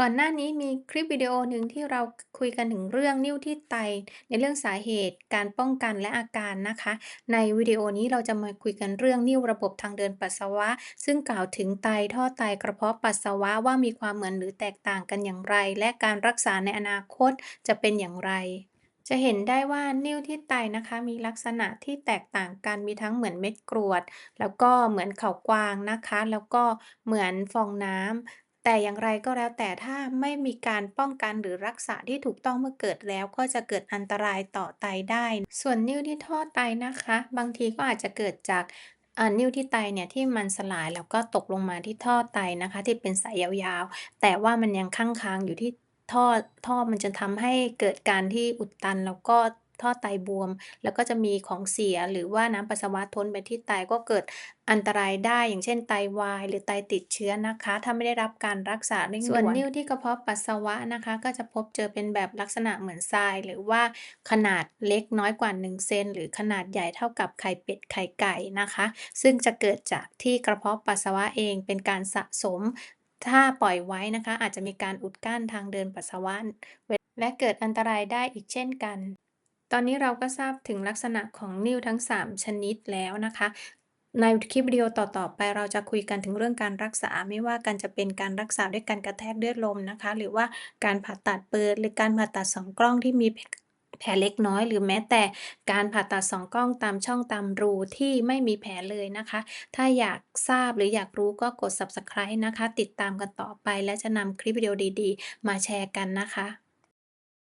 ก่อนหน้านี้มีคลิปวิดีโอหนึ่งที่เราคุยกันถึงเรื่องนิ่วที่ไต ในเรื่องสาเหตุ การป้องกันและอาการนะคะ ในวิดีโอนี้เราจะมาคุยกันเรื่องนิ่วระบบทางเดินปัสสาวะ ซึ่งกล่าวถึงไตท่อไตกระเพาะปัสสาวะว่ามีความเหมือนหรือแตกต่างกันอย่างไร และการรักษาในอนาคตจะเป็นอย่างไรจะเห็นได้ว่านิ่วที่ไตนะคะ มีลักษณะที่แตกต่างกันมีทั้งเหมือนเม็ดกรวด แล้วก็เหมือนเข่ากวางนะคะ แล้วก็เหมือนฟองน้ำ แต่อย่างไรก็แล้วแต่ถ้าไม่มีการป้องกันหรือรักษาที่ถูกต้องเมื่อเกิดแล้ว ก็จะเกิดอันตรายต่อไตได้ ส่วนนิ่วที่ท่อไตนะคะ บางทีก็อาจจะเกิดจากนิ่วที่ไตเนี่ยที่มันสลายแล้วก็ตกลงมาที่ท่อไตนะคะ ที่เป็นสายยาวๆ แต่ว่ามันยังคั่งค้างอยู่ที่ท่อท่อมันจะทำให้เกิดการที่อุดตันแล้วก็ ท่อไตบวม แล้วก็จะมีของเสียหรือว่าน้ำปัสสาวะท้นไปที่ไตก็เกิดอันตรายได้อย่างเช่นไตวาย หรือไตติดเชื้อนะคะ ถ้าไม่ได้รับการรักษาเร่งด่วนส่วนนิ่วที่กระเพาะปัสสาวะนะคะ ก็จะพบเจอเป็นแบบลักษณะเหมือนทราย หรือว่าขนาดเล็กน้อยกว่า 1 เซนหรือขนาดใหญ่เท่ากับไข่เป็ดไข่ไก่นะคะ ซึ่งจะเกิดจากที่กระเพาะปัสสาวะเองเป็นการสะสม ถ้าปล่อยไว้นะคะ อาจจะมีการอุดกั้นทางเดินปัสสาวะและเกิดอันตรายได้อีกเช่นกัน ตอนนี้เราก็ทราบถึงลักษณะของนิ่วทั้ง 3 ชนิดแล้วนะคะ ในคลิปวิดีโอต่อๆไปเราจะคุยกันถึงเรื่องการรักษาไม่ว่ากันจะเป็นการรักษาด้วยการกระแทกเลือดลมนะคะ หรือว่าการผ่าตัดเปิดหรือการผ่าตัด2กล้องที่มีแผลเล็กน้อยหรือแม้แต่การผ่าตัด2กล้องตามช่องตามรูที่ไม่มีแผลเลยนะคะ ถ้าอยากทราบหรืออยากรู้ก็กด Subscribe นะคะ ติดตามกันต่อไปและจะนำคลิปวิดีโอดีๆ มาแชร์กันนะคะ